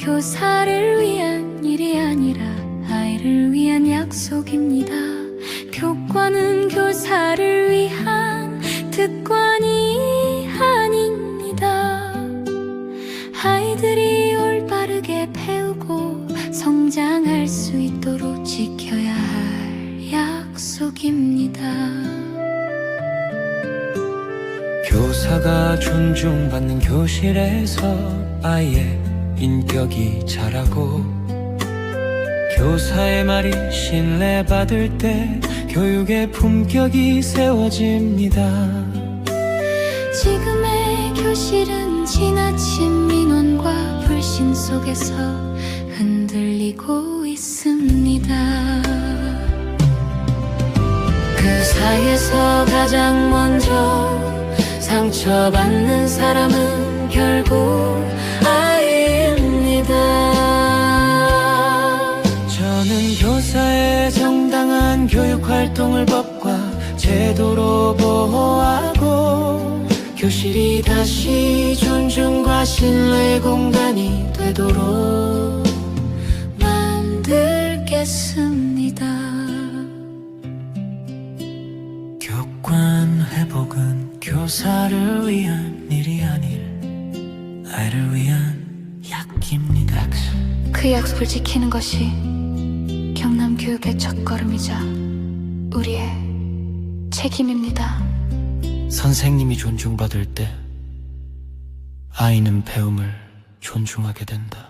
교사를 위한 일이 아니라 아이를 위한 약속입니다. 교권은 교사를 위한 특권이 아닙니다. 아이들이 올바르게 배우고 성장할 수 있도록 지켜야 할 약속입니다. 교사가 존중받는 교실에서 아이의 인격이 자라고 교사의 말이 신뢰받을 때 교육의 품격이 세워집니다. 지금의 교실은 지나친 민원과 불신 속에서 흔들리고 있습니다. 그 사이에서 가장 먼저 상처받는 사람은 결국 정당한 교육 활동을 법과 제도로 보호하고 교실이 다시 존중과 신뢰의 공간이 되도록 만들겠습니다. 교권 회복은 교사를 위한 일이 아닐 아이를 위한 약입니다. 그 약속을 지키는 것이 경남 교육의 첫걸음이자 우리의 책임입니다. 선생님이 존중받을 때 아이는 배움을 존중하게 된다.